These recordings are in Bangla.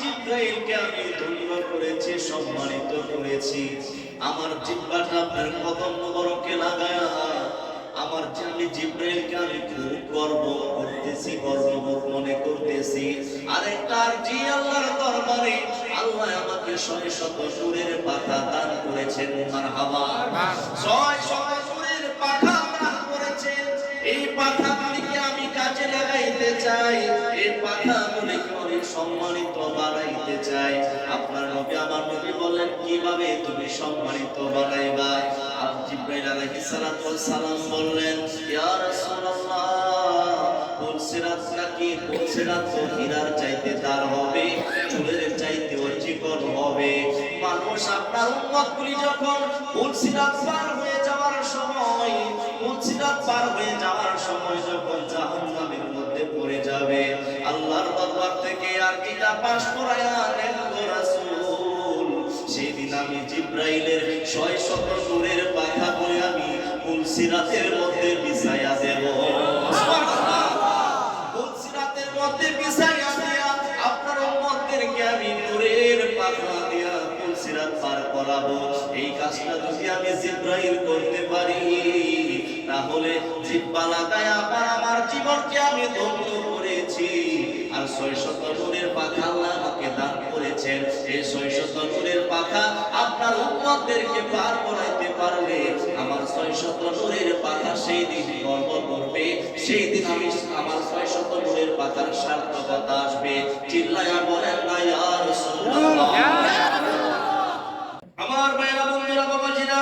জিব্রাইলকে আমি ধন্য করেছি, সম্মানিত করেছি। আমার জিহ্বাটা আপনার কদম মোবারকে লাগায়া, আমার আমি জিব্রাইলকে আমি খুব গর্ব করতেছি, গর্ববোধ মনে করতেছি। আর জি আল্লাহর দরবারে আল্লাহ আমাকে শয়ে শত সুরের পাখা দান করেছেন, মারহাবা। ছয় শত সুরের পাখা দান করেছেন। এই পাখাগুলিকে আমি কাজে লাগাইতে চাই, এই অনেক সম্মানিত বানাইতে চাই। আপনার নবী আমার নবী বলেন কীভাবে তুমি সম্মানিত বানাইবা? আবু জিব্রাইল আলাইহিস সালাতু ওয়াস সালাম বললেন, ইয়া রাসূলুল্লাহ পুলসিরাত নাকি পুলসিরাত তো হীরার চাইতে তার হবে? চুলের চাইতে চিকন হবে। মানুষ আপনার উম্মতগুলি যখন পুলসিরাত পার হয়ে যাওয়ার সময় পুলসিরাত পার হয়ে যাওয়ার সময় যখন জাহান্নামের মধ্যে পড়ে যাবে আল্লাহর দরবার থেকে আর কিতাব পাশ করায়া নেন রাসূল? সেদিন আমি জিব্রাইলের ছয় শত নূরের পাখা করে আমি দেব। পুলসিরাতের মধ্যে বিছায়া করাবো। এই কাজটা যদি আমি জিব্রাইল করতে পারি, তাহলে জিব্বা লাগায় আবার আমার জীবনকে আমি ধন্য করেছি। আর ছয় শত নূরের পাখা আল্লাহ আমাকে দান করেছেন। এই ছয় শত নূরের পাখা আপনার উম্মতদেরকে পার করাইতে পারলে আমার ছয় শত নূরের পাখা সেই দিন গর্ব করবে। সেই দিন আমি আমার ছয় শত নূরের পাখার সার্থকতা আসবে। চিল্লায়া বলেন না, ইয়া রাসূলুল্লাহ। আমার মায়েরা বন্ধুরা, বাবাজিরা,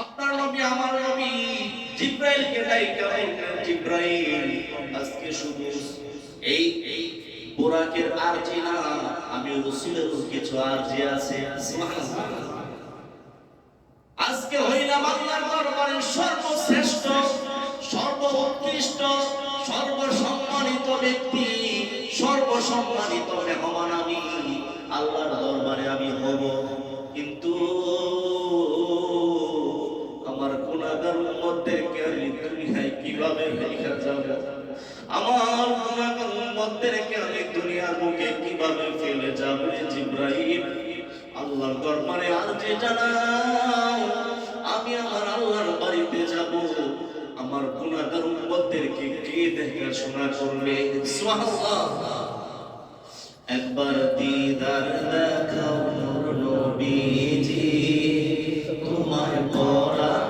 আপনার নবী, আমার নবী জিব্রাইলকে ডাইকা বললেন জিব্রাইল, আজকে শুধু এই বোরাকের আরজি না, আমি রসুলের কিছু আরজি আছে। আজকে হইলাম আল্লাহর দরবারে সর্বশ্রেষ্ঠ, সর্বোৎকৃষ্ট, সর্বসম্মানিত ব্যক্তি, সর্বসম্মানিত মেহমান আমি। আল্লাহর দরবারে আমি হব। আমার গুণাগার উম্মতদেরকে আমি দুনিয়ার মুখে কীভাবে ফেলে যাব জিব্রাহিম আল্লাহর দরবারে আর যে জানাও, আমি আমার আল্লাহর বাড়িতে যাব। আমার গুণাগার উম্মতদেরকে কে দেখাশোনা করবে? একবার দিদার দেখাও নবীজি তোমার পরামরে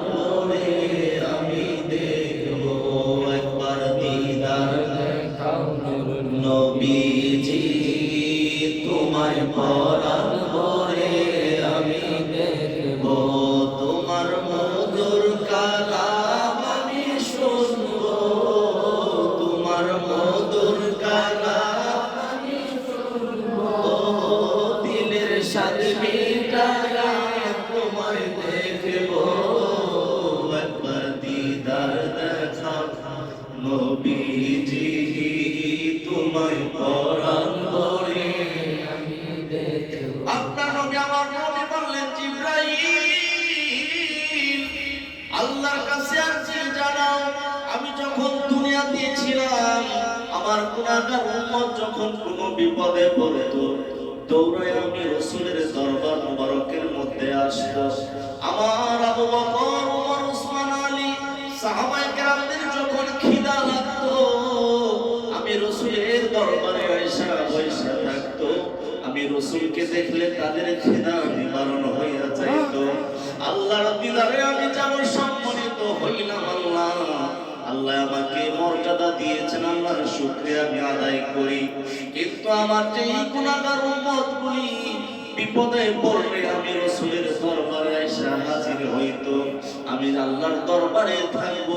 বিপদে পড়তো দৌড়ে আমি রসুলের দরবার মধ্যে আসত আমার আবু বকর ওমর ওসমান আলী, সাহাবায়ে কেরামদের যখন খিদা লাগতো, আমি রসুলের দরবারে আয়েশা বৈশা থাকতো। আমি রসুলকে দেখলে তাদের শুকরিয়া আমি আদায় করি। কিন্তু আমার যে গুণাগার উম্মতগুলি বিপদে পড়লে আমি রসুলের দরবারে হাজির আমি আল্লাহর দরবারে থাকব,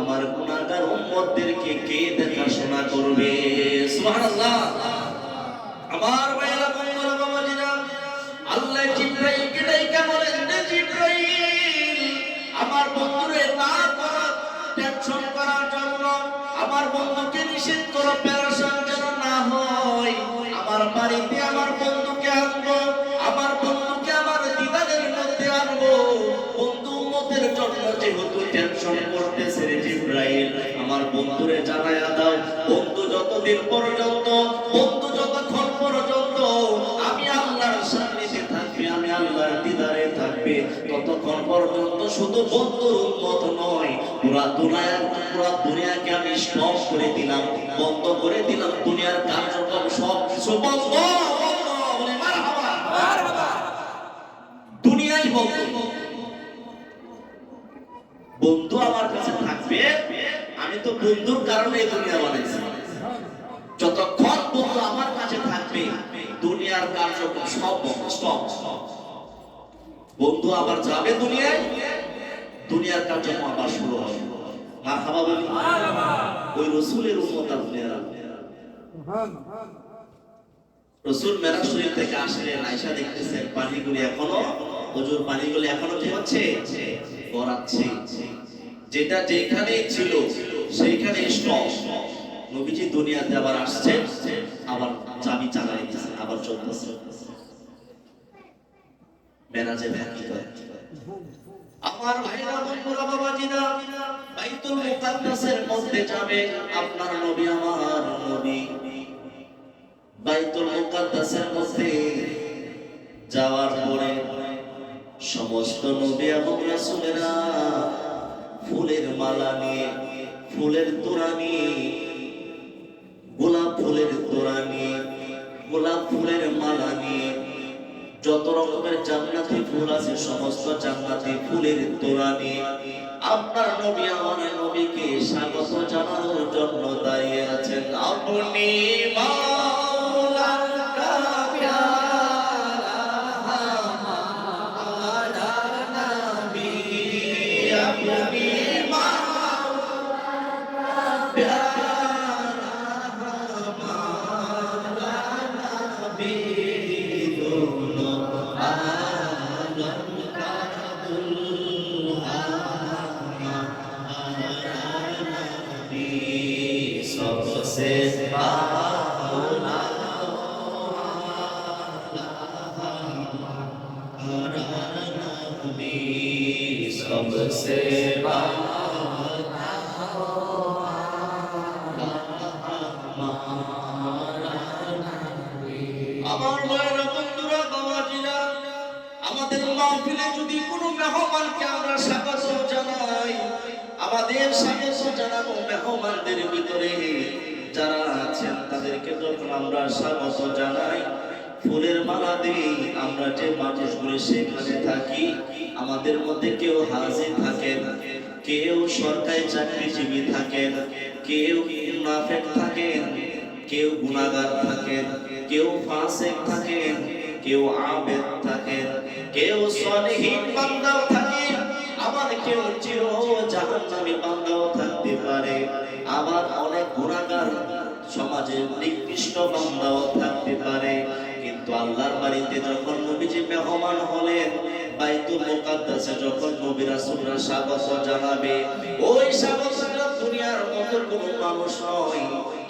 আমার গুণাগার উম্মতদেরকে কে দেখাশোনা করবে? সুবহানাল্লাহ। আমার আল্লাহ বন্ধুরে জানায়া দাও। বন্ধু যতদিন পর্যন্ত বন্ধু যতক্ষণ পর্যন্ত আমি আল্লাহর সান্নিধ্যে থাকবে আমি আল্লাহর দিদারে থাকবে ততক্ষণ পর্যন্ত শুধু বন্ধুর উন্মত নয় পুরা দুনিয়া পুরা দুনিয়াকে আমি স্টপ করে দিলাম বন্ধ করে দিলাম দুনিয়ার কার্যক্রম সব কিছু বন্ধ দুনিয়াই বন্ধ। বন্ধু আমার কাছে থাকবে। আমি তো বন্ধুর কারণে এই দুনিয়া বানাইছি। যতক্ষণ বন্ধু আমার কাছে থাকবে দুনিয়ার কার্যক্রম সব স্টপ বন্ধু আবার যাবে দুনিয়ায় দুনিয়ার কার্যক্রম আবার শুরু হবে। মা বলি। ওই রসুলের উন্মত আপনারা রসুল মেরাজ শরীফ থেকে আসলেন আয়সা দেখতেছেন পানিগুলি এখনও ওজোর পানিগুলি এখনও কি হচ্ছে গড়াচ্ছে যেটা যেখানে ছিল, সেইখানে নবীজি দুনিয়াতে আবার আসছে, আবার চাবি চালাই দিচ্ছে আবার চলতেছে। মেরাজে ভ্যাকি আমার ভাইরা, বন্ধুরা বাইতুল মুকাদ্দাসের মধ্যে যাবে আপনার নবী, আমার নবী। বাইতুল মুকাদ্দাসের মধ্যে যাওয়ার পরে সমস্ত নবী এবং রাসূলেরা ফুলের মালা নিয়ে, ফুলের তোড়া নিয়ে, গোলাপ ফুলের তোড়া নিয়ে, গোলাপ ফুলের মালা নিয়ে, যত রকমের জান্নাতি ফুল আছে, সমস্ত জান্নাতি ফুলের তোড়া নিয়ে, আপনার নবী, আমার নবীকে স্বাগত জানানোর জন্য দাঁড়িয়ে আছেন। আপনি মাওলা আমার মায়েরা, বন্ধুরা, বাবাজিরা, আমাদের মাহফিলে যদি কোনো মেহমানকে আমরা স্বাগত জানাই, আমাদের স্বাগত জানাব মেহমানদের ভিতরে। যারা আছেন, তাদেরকে যখন আমরা স্বাগত জানাই, ফুলের মালা দিই আমরা যে মানুষগুলো সেখানে থাকি, আমাদের মধ্যে কেউ হাজির থাকেন, কেউ সরকারি চাকরিজীবী থাকেন, কেউ মুনাফেক থাকেন কেউ গুনাহগার থাকেন, কেউ ফাসিক থাকেন, কেউ আবেদ থাকেন, কেউ সলিহীন বান্দাও থাকেন, আবার কেউ চির জাহান্নামী বান্দাও থাকতে পারে। আবার অনেক গুনাহগার সমাজের নিকৃষ্ট বান্দাও থাকতে পারে। কিন্তু আল্লাহর বাড়িতে যখন নবীজি মেহমান হলেন, বাইতুল মুকাদ্দাসে যখন নবী রাসূলরা স্বাগত জানাবে, ওই স্বাগতটা দুনিয়ার মতো কোনো মানুষ নয়।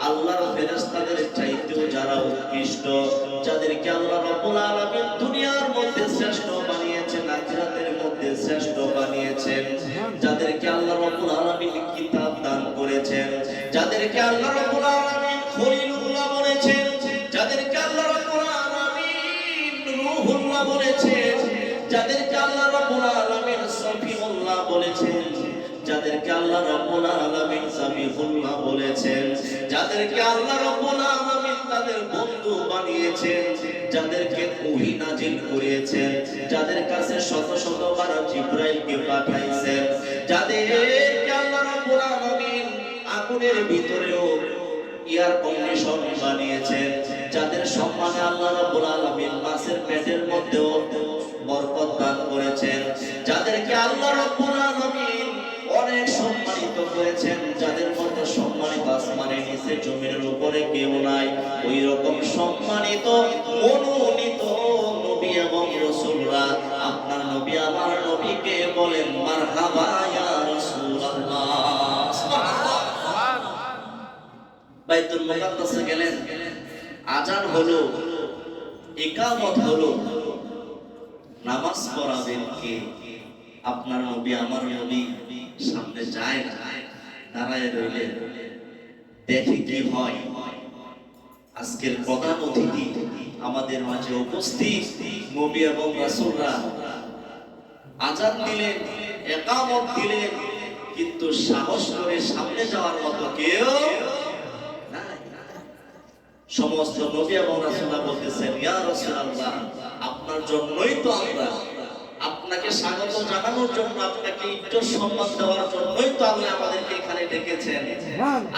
আল্লাহর ফেরেশতাদের চাইতেও যারা উৎকৃষ্ট, যাদেরকে আল্লাহ রাব্বুল আলামিন দুনিয়ার মধ্যে শ্রেষ্ঠ বানিয়েছেন, আখিরাতের মধ্যে শ্রেষ্ঠ বানিয়েছেন, যাদেরকে আল্লাহ রাব্বুল আলামিন কিতাব দান করেছেন, যাদেরকে আল্লাহ রাব্বুল আলামিন খলিলুল্লাহ বলেছেন, যাদেরকে আল্লাহ রাব্বুল আলামিন রূহুল্লাহ বলেছেন, যাদেরকে আল্লাহ রাব্বুল আলামিন আল্লাহ রাব্বুল আলামিন সাবিহুল্লাহ বলেছেন, যাদেরকে আল্লাহ রাব্বুল আলামিন তাদের বন্ধু বানিয়েছেন, যাদেরকে ওহী নাজিল করিয়েছেন যাদের কাছে শত শত বার জিবরাইলকে পাঠাইছেন, যাদেরকে আল্লাহ রাব্বুল আলামিন আগুনের ভিতরেও ইয়ার কন্ডিশন বানিয়েছেন, যাদের সম্মানে আল্লাহ রাব্বুল আলামিন মাছের পেটের মধ্যেও বরকত দান করেছেন, যাদেরকে আল্লাহ রাব্বুল আলামিন সম্মানিত যাদের মধ্যে সম্মানিত আসমানের নিচে জমিনের উপরে কেউ নাই। ওই রকম সম্মানিত, মনোনীত নবী এবং রাসূলরা, আপনার নবী আমার নবীকে বলেন, মারহাবা বাইতুল মুকাদ্দাসে গেলেন। আজান হলো ইকামত হলো, নামাজ পড়াবেন কে? আপনার নবী, আমার নবী। সামনে যায় না, দাঁড়ায় রইলেন দেখি কি হয় আজকের প্রধান অতিথি আমাদের মাঝে উপস্থিত নবী এবং রাসূলরা আজান দিলেন একামত দিলেন কিন্তু সাহস করে সামনে যাওয়ার মতো কেউ। সমস্ত নবী এবং রাসূলরা বলতেছেন, ইয়া রাসূলুল্লাহ, আপনার জন্যই তো আমরা আপনাকে স্বাগত জানানোর জন্য আপনাকে ইজ্জত সম্মান দেওয়ার জন্যই তো আল্লাহ আমাদেরকে এখানে ডেকেছেন।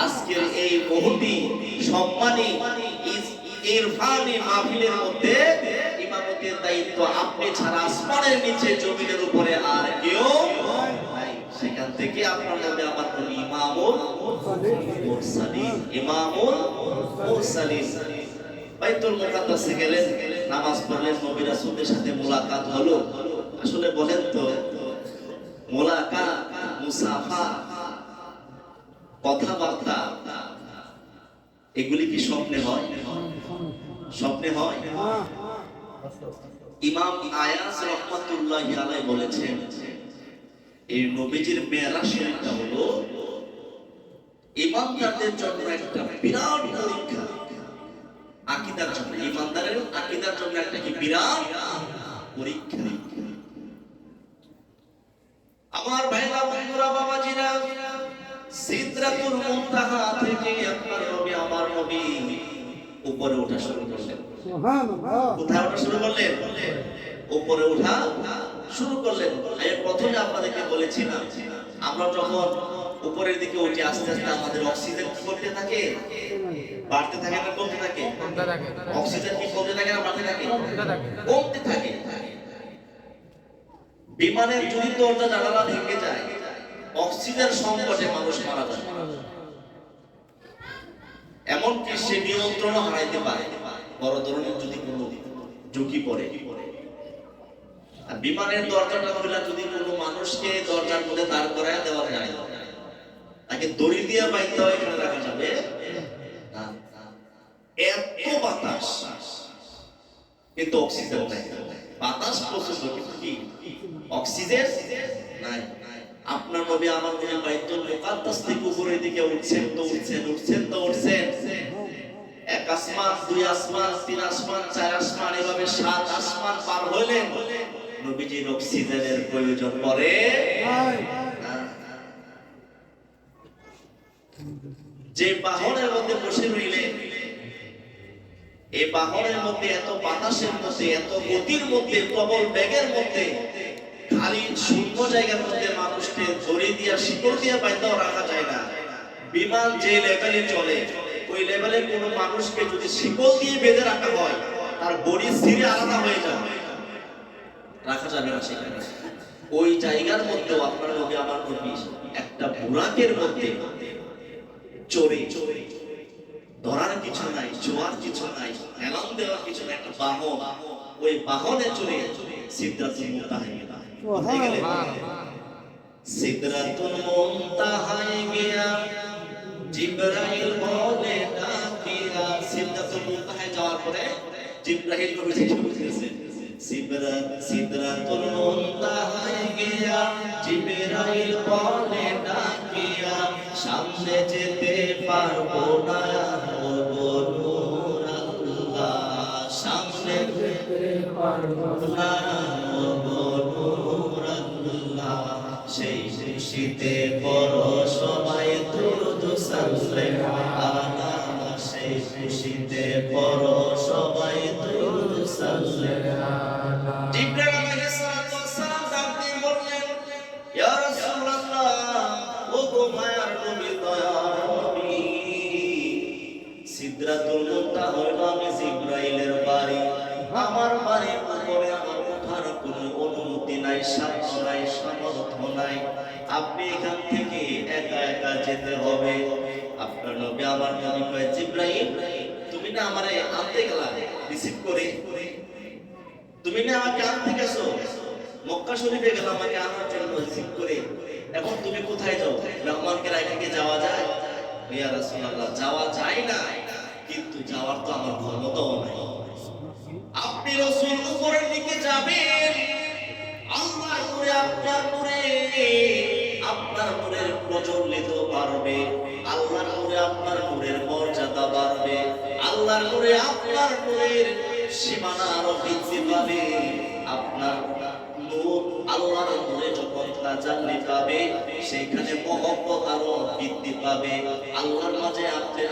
আজকের এই বহুটি সম্মানী ইরফানি মাহফিলের মধ্যে ইমামতের দায়িত্ব আপনি ছাড়া আসমানের নিচে জমিনের উপরে আর কেউ নাই। সেখান থেকে আপনার নামে আমার নবী ইমামুল মুরসালিন ইমামুল মুরসালিন। বাইতুল মুকাদ্দাসে গেলেন নামাজ পড়লেন নবী রাসূলের সাথে মোলাকাত হলো। আসলে বলেন তো মোলাকাত মুসাফা, কথাবার্তা, এগুলি কি স্বপ্নে হয়? স্বপ্নে হয়? ইমাম আয়াস রহমাতুল্লাহি আলাইহি বলেছেন, এই নবীজির মেয়েরা শরীফটা হলো, ইমানদারদের জন্য একটা বিরাট পরীক্ষা। আকিদার জন্য, ইমানদারের আকিদার জন্য একটা কি বিরাট পরীক্ষা? আমার ভাইরা বন্ধুরা বাবাজিরা সিদরাতুল মুনতাহা থেকে আপনার নবী আমার নবী উপরে ওঠা শুরু করলেন। সুবহানাল্লাহ। কোথায় ওঠা শুরু করলেন? উপরে ওঠা শুরু করলেন। আমি প্রথমে আপনাদেরকে বলেছিলাম আমরা যখন উপরের দিকে উঠে আস্তে আস্তে আমাদের অক্সিজেন কি করতে থাকে? বাড়তে থাকে না কমতে থাকে? অক্সিজেন কি কমতে থাকে না বাড়তে থাকে। কমতে থাকে। বিমানের যদি দরজা জানালা ভেঙে যায়। অক্সিজেন সংকটে মানুষ মারা যায়। এমনকি সে নিয়ন্ত্রণ হারাইতে পারে। বড় ধরনের যদি কোনো ঝুঁকি পড়ে। বিমানের দরজাটা খুলে যদি কোনো মানুষকে দরজার মধ্যে দাঁড় করায় দেওয়া যায়, তাকে দড়ি দিয়ে বাইতে হয়, এখানে রাখা যাবে। এত বাতাস, কিন্তু অক্সিজেন নাই। বাতাস প্রচণ্ড কিন্তু কি? অক্সিজেন? নাই। আপনার নবী আমার নবী বাইতুল মুকাদ্দাস থেকে উপরের দিকে উঠছেন তো উঠছেন উঠছেন তো উঠছেন। এক আসমান, দুই আসমান, তিন আসমান, চার আসমান, এভাবে সাত আসমান পার হইলেন। নবীজির অক্সিজেনের প্রয়োজন পড়ে যে বাহনের মধ্যে বসে রইলেন এই বাহনের মধ্যে, এত বাতাসের মধ্যে, এত গতির মধ্যে, প্রবল বেগের মধ্যে, খালি শূন্য জায়গার মধ্যে মানুষকে দড়ি দিয়া, শিকড় দিয়া বাইতেও রাখা যায় না। বিমান যে লেভেলে চলে, ওই লেভেলে কোনো মানুষকে যদি শিকল দিয়ে বেঁধে রাখা হয়, তার বডি সিরে আলাদা হয়ে যাবে। রাখা যাবে না সেখানে। ওই জায়গার মধ্যেও আপনার নবী আমার নবী একটা বুরাকের মধ্যে চড়ে চড়ে। ধরার কিছু নাই ছোঁয়ার কিছু নাই এলাম দেওয়ার কিছু নাই একটা বাহন ওই বাহনে সিদ্ধাতুল মুনতাহায় মুনতাহায় গিয়া জিবরাইল বলে ডাকিয়া মুনতাহায় যাওয়ার পরে জিবরাইল নবী যে বলতেছে সিদরাত সিদরাতুল মুনতাহায় গিয়া জিবরাইল বলে ডাকিয়া সামনে যেতে পারব না। সেই খুশিতে সবাই দুরুদ আলা সেই খুশিতে বড় যেতে হবে। আপনার নবী আমার নবী কয়, জিবরাইল, তুমি না আমারে আনতে গেলা, রিসিভ করে। তুমি না আমাকে আনতে গেছো। মক্কা শরীফে গেলাম আমাকে আনার জন্য রিসিভ করে। এখন তুমি কোথায় যাও? রহমানকে রাইখে যাওয়া যায়? ইয়া রাসূলুল্লাহ, যাওয়া যায় না। কিন্তু যাওয়ার তো আমার ক্ষমতাও নাই। আপনি রসুল উপরের দিকে যাবেন। আল্লাহর নূরে আপনার নূরে আপনার নূরের প্রজ্বলিত পারবে আল্লাহর নূরে আপনার নূরে আল্লাহর নূরে আপনার নূরের সীমানা আরও বৃদ্ধি পাবে। আপনার নূর আল্লাহর যখন তাজাল্লি পাবে সেখানে মহব্বত আরও বৃদ্ধি পাবে। আল্লাহর মাঝে আপনি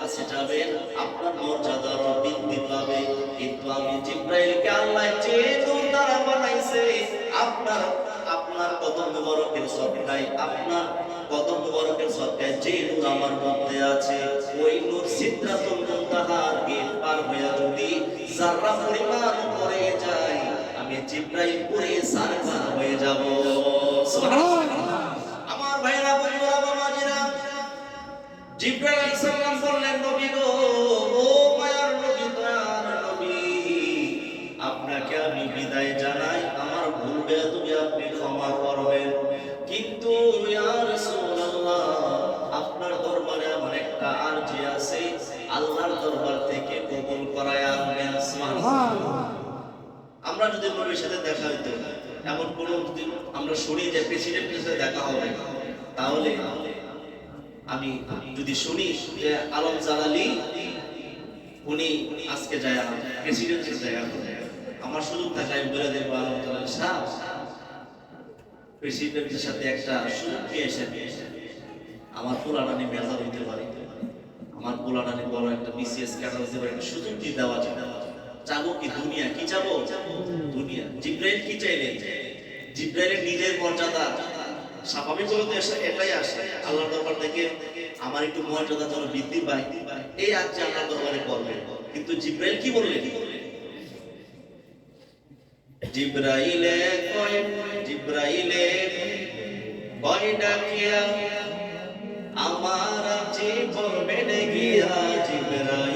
কাছে যাবেন, আপনার মর্যাদা আরও বৃদ্ধি পাবে। কিন্তু আমি জিব্রাইলকে আল্লাহ যে দ্বারা বানাইছে, আপনার আপনার কদম মুবারকের সদকায় আপনার কদম মুবারকের সদকায় যে নূর আমার মধ্যে আছে, ওই নূর সিদ্ধাতুল মুনতাহার গেট পার হয়ে যদি যারা পরিমাণ করে যায়, আমি জিব্রাইল পুরে সারখান হয়ে যাব। সুবহানাল্লাহ। আমার ভাইরা, বন্ধুরা বাবাজিরা জিব্রাইল সালাম শুনি যে প্রেসিডেন্টের সাথে দেখা হবে, তাহলে আমি যদি শুনি যে আলম জালালি, উনি আজকে যায় প্রেসিডেন্টের করে আমার সুযোগ থাকে, আমি বলে দেবো আলম জালালি সাহেব প্রেসিডেন্টের সাথে একটা সুযোগ পেয়েছে আমার পুরানানি মেধা হইতে পারে। আমার পুরানানি বড় একটা বিসিএস ক্যাডার হতে পারে সুযোগ দিয়ে দেওয়া যায়। চাবো কি দুনিয়া? কি চাবো দুনিয়া। জিব্রাইল কি চাইলেন? জিব্রাইলের নিজের মর্যাদা স্বাভাবিক এটাই আসে। দরবার আমার একটু মর্যাদা যেন বৃদ্ধি পায়, এই দরবারে কিন্তু জিব্রাইল কি বললেন জিব্রাইলে জিব্রাইলে আমার জীবন গিয়া জিব্রাইলে।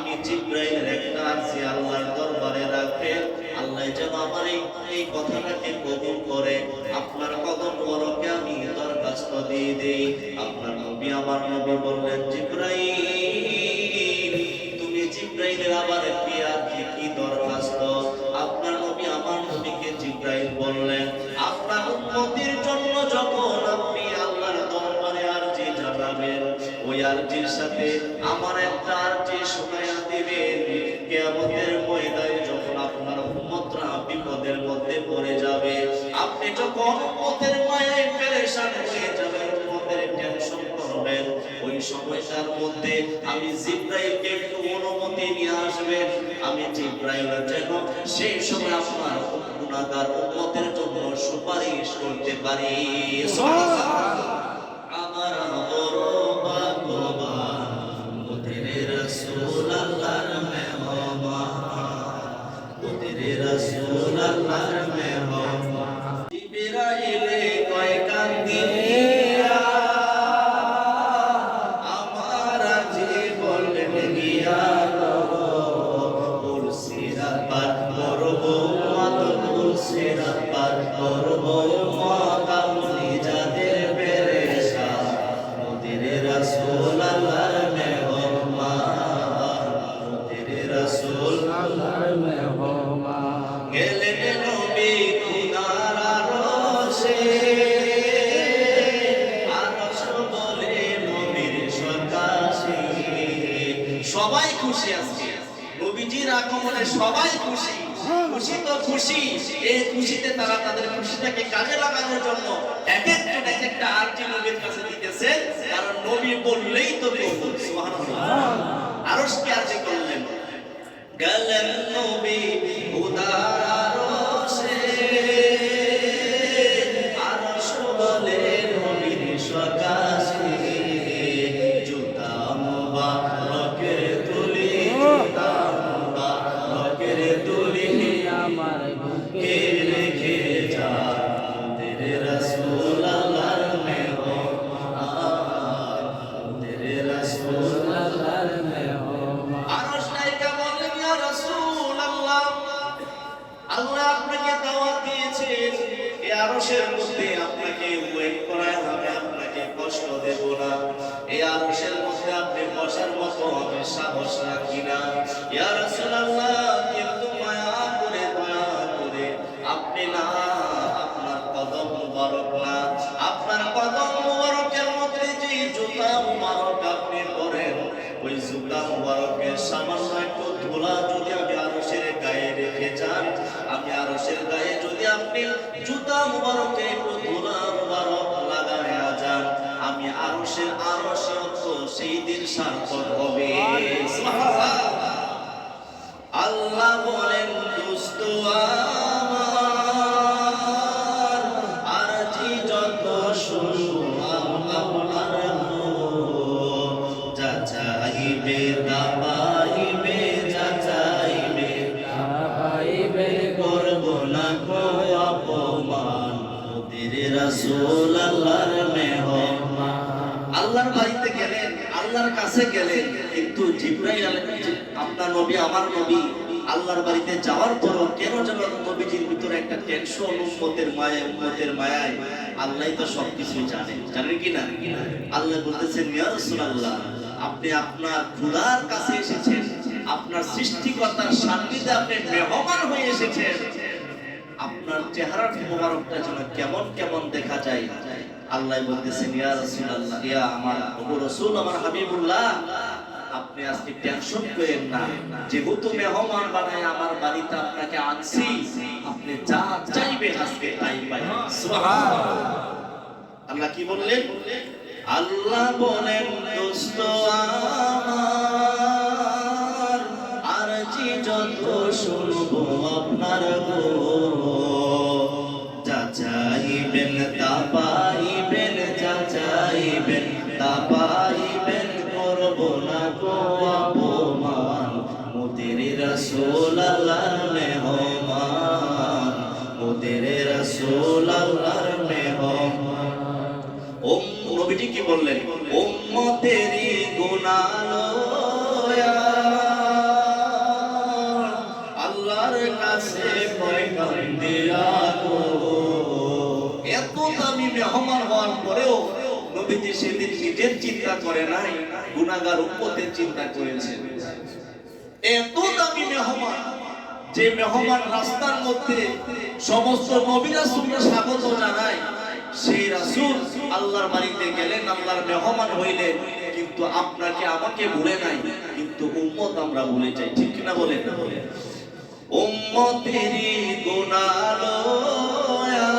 আমি জিব্রাইলের একটা আরজি আল্লাহর দরবারে রাখবেন আল্লাহ যেন আমার এই কথাটাকে কবুল করে। আপনার কদম বরকে আমি দরখাস্ত দিয়ে দেই। আপনার নবী আমার নবী বললেন, জিব্রাইল, তুমি জিব্রাইলের আবার কি আরজি কি দরখাস্ত? আপনার নবী আমার নবীকে জিব্রাইল বললেন, আপনার উম্মতির জন্য আরজির সাথে আমার একটা আরজি শোনায়া দিবেন কিয়ামতের ময়দানে যখন আপনার উম্মতরা বিপদের মধ্যে পড়ে যাবে, আপনি যখন উম্মতের মায়ায় পেরেশান হয়ে যাবেন, উম্মতের টেনশন করবেন, ওই সময়টার মধ্যে আমি জিব্রাইলকে একটু অনুমতি নিয়ে আসবেন। আমি জিব্রাইল যেন সেই সময় আপনার গুণাগার উম্মতের জন্য সুপারিশ করতে পারি। আমার রাসূল আল্লাহর নবী উদার আমি আরও সত্য সেই দিন সার্থক হবে। আল্লাহ বলেন দুস্থ বাড়িতে গেলেন, আল্লাহর কাছে গেলেন, কিন্তু জিব্রাইল আপনার নবী, আমার নবী, আল্লাহর বাড়িতে যাওয়ার পরও কেন যেন নবীজির ভিতরে একটা টেনশন মায়া মায়ায় আল্লাহই তো সবকিছুই জানেন কি না? আল্লাহ বলতেছেন আপনি আপনার খোদার কাছে এসেছেন, আপনার সৃষ্টিকর্তার সান্নিধ্যে আপনি মেহমান হয়ে এসেছেন। আপনার চেহারা মোবারকটা যেন কেমন কেমন দেখা যায় আল্লাহ বলতেছেন ইয়া রাসূলুল্লাহ ইয়া আমার ওগো রাসূল আমার হাবিবুল্লাহ আপনি আজকে টেনশন করেন না। যেহেতু মেহমান বানায় আমার বাড়িতে আপনাকে আনছি আপনি যা চাইবেন আজকে তাই পাইবেন সুবহানাল্লাহ। আল্লাহ কি বললেন? আল্লাহ বলেন দোস্ত আমার আর জি যত শুনব আপনার গো নবীজি কি বললেন উম্মতেরি গুনাহ আল্লাহর কাছে দিয়া এত দামি মেহমান হওয়ার পরেও নবীজি সেদিন নিজের চিন্তা করে নাই উম্মতের চিন্তা এত দামি মেহমান, যে মেহমান রাস্তার মধ্যে সমস্ত নবীরা সুন্না স্বাগত জানায় সেই রাসূল আল্লাহর বাড়িতে গেলেন, আল্লাহর মেহমান হইলেন। কিন্তু আপনাকে আমাকে ভুলে নাই, কিন্তু উম্মত আমরা ভুলে যাই, ঠিক কিনা উম্মতেরই গুনাহ লয়া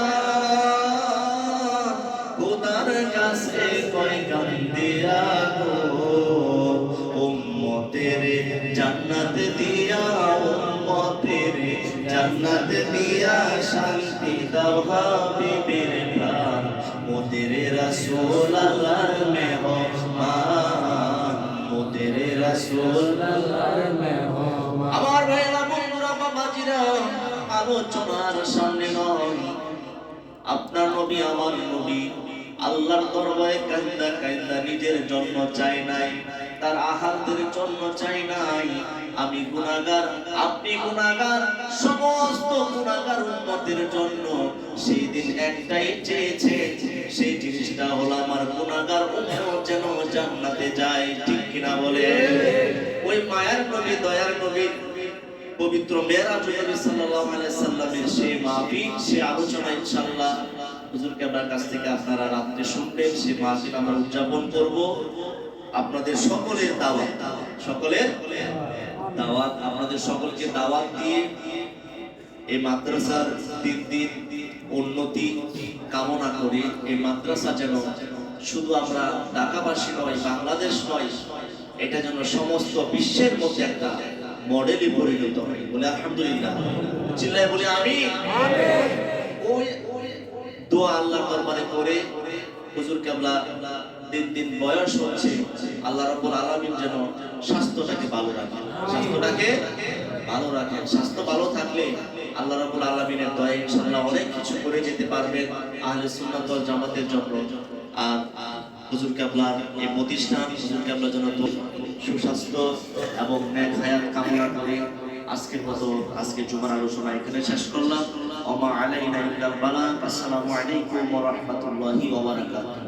খোদার কাছে কয় গো উম্মতের জান্নাত দিয়া, উম্মতের জান্নাত দিয়া শান্তি দাও হাবিবের রাসূল আল্লাহর মেহমান মোদের রাসূল আমার ভাইরা বন্ধুরা, বাবাজিরা, আলোচনার সামনে নয়। আপনার নবী, আমার নবী। আল্লাহর দরবারে কান্দা কান্দা নিজের জন্য চাই নাই, তার আহারদের জন্য চাই নাই। আমি গুনাহগার, আপনি গুনাহগার, সমস্ত গুনাহগার উম্মতের জন্য সেই দিন একটাই চেয়েছে, সেই জিনিসটা হলো আমার গুনাহগার উম্মত যেন জান্নাতে যায়, ঠিক কিনা বলে? ওই মায়ার নবী, দয়ার নবী, পবিত্র মেরাজ নবী সাল্লাল্লাহু আলাইহি সাল্লামের সেই মাহফিল সেই আলোচনা ইনশাআল্লাহ হুজুর কেবলার কাছ থেকে আপনারা রাত্রে শুনবেন সেই মাহফিল আমরা উদযাপন করব। আপনাদের সকলের দাওয়াত সকলের দাওয়াত আপনাদের সকলকে দাওয়াত দিয়ে এই মাদ্রাসার দিন দিন উন্নতি কামনা করি এই মাদ্রাসা যেন শুধু আমরা ঢাকাবাসী নয় বাংলাদেশ নয় এটা যেন সমস্ত বিশ্বের মধ্যে একটা মডেলে পরিণত হয়। বলে আলহামদুলিল্লাহ। চিল্লায় বলে আমি ওই দোয়া আল্লাহর দরবারে করে হুজুর কেবলা দিন দিন বয়স হচ্ছে, আল্লাহ রাব্বুল আলামিন যেন স্বাস্থ্যটাকে ভালো রাখেন স্বাস্থ্যটাকে ভালো রাখেন স্বাস্থ্য ভালো থাকলে আল্লাহ রাব্বুল আলামিনের দয়া ইনশাআল্লাহ অনেক কিছু করে যেতে পারবেন, আহলে সুন্নাত ওয়াল জামাতের জন্য। আর হুজুর কেবলার এই প্রতিষ্ঠান হুজুর কেবলা যেন সুস্বাস্থ্য এবং ন্যাক হায়াত কামনা করে। আজকের মতো আজকে জুমার আলোচনা এখানে শেষ করলাম। ওমা আলাইনা ইল্লাল বালাগ আসসালামু আলাইকুম ওয়া রাহমাতুল্লাহি ওয়া বারাকাতুহু।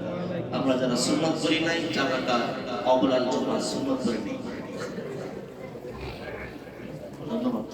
আমরা যারা সুন্নত করি নাই জামাটা অবলাল জমা সুন্নত করি নেই ধন্যবাদ।